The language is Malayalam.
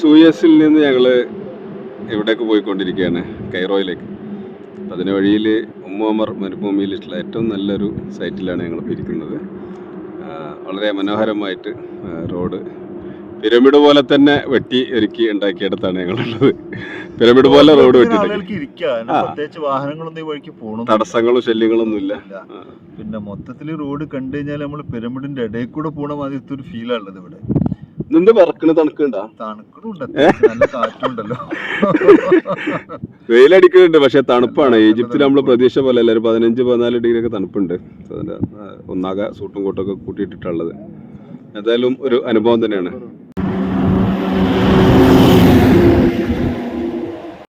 സൂയസിൽ നിന്ന് ഞങ്ങൾ ഇവിടേക്ക് പോയിക്കൊണ്ടിരിക്കുകയാണ് കൈറോയിലേക്ക് അതിന് വഴിയിൽ ഉമ്മോമർ മരുഭൂമിയിലുള്ള ഏറ്റവും നല്ലൊരു സൈറ്റിലാണ് ഞങ്ങൾ ഇരിക്കുന്നത്. വളരെ മനോഹരമായിട്ട് റോഡ് പിരമിഡ് പോലെ തന്നെ വെട്ടി ഒരുക്കി ഉണ്ടാക്കിയെടുത്താണ് ഞങ്ങളുള്ളത്. പിരമിഡ് പോലെ റോഡ് വെട്ടി പോകണം തടസ്സങ്ങളും ശല്യങ്ങളൊന്നും ഇല്ല. പിന്നെ മൊത്തത്തിൽ റോഡ് കണ്ടു കഴിഞ്ഞാൽ നമ്മൾ പിരമിഡിന്റെ ഇടയിൽ കൂടെ പോണ മാതിരത്തെ ഒരു ഫീലാണ് ഉള്ളത് ഇവിടെ. ഇതെന്ത് വിറക്കണ തണുക്കുണ്ടാ? തണുക്കണുണ്ടല്ലോ വെയിലടിക്കുന്നുണ്ട് പക്ഷെ തണുപ്പാണ്. ഈജിപ്തിൽ നമ്മൾ പ്രതീക്ഷ പോലെ അല്ല ഒരു പതിനഞ്ച് പതിനാല് ഡിഗ്രി ഒക്കെ തണുപ്പുണ്ട് അതിന്റെ, ഒന്നാകെ സൂട്ടും കോട്ടൊക്കെ കൂട്ടിയിട്ടിട്ടുള്ളത്. എന്തായാലും ഒരു അനുഭവം തന്നെയാണ്.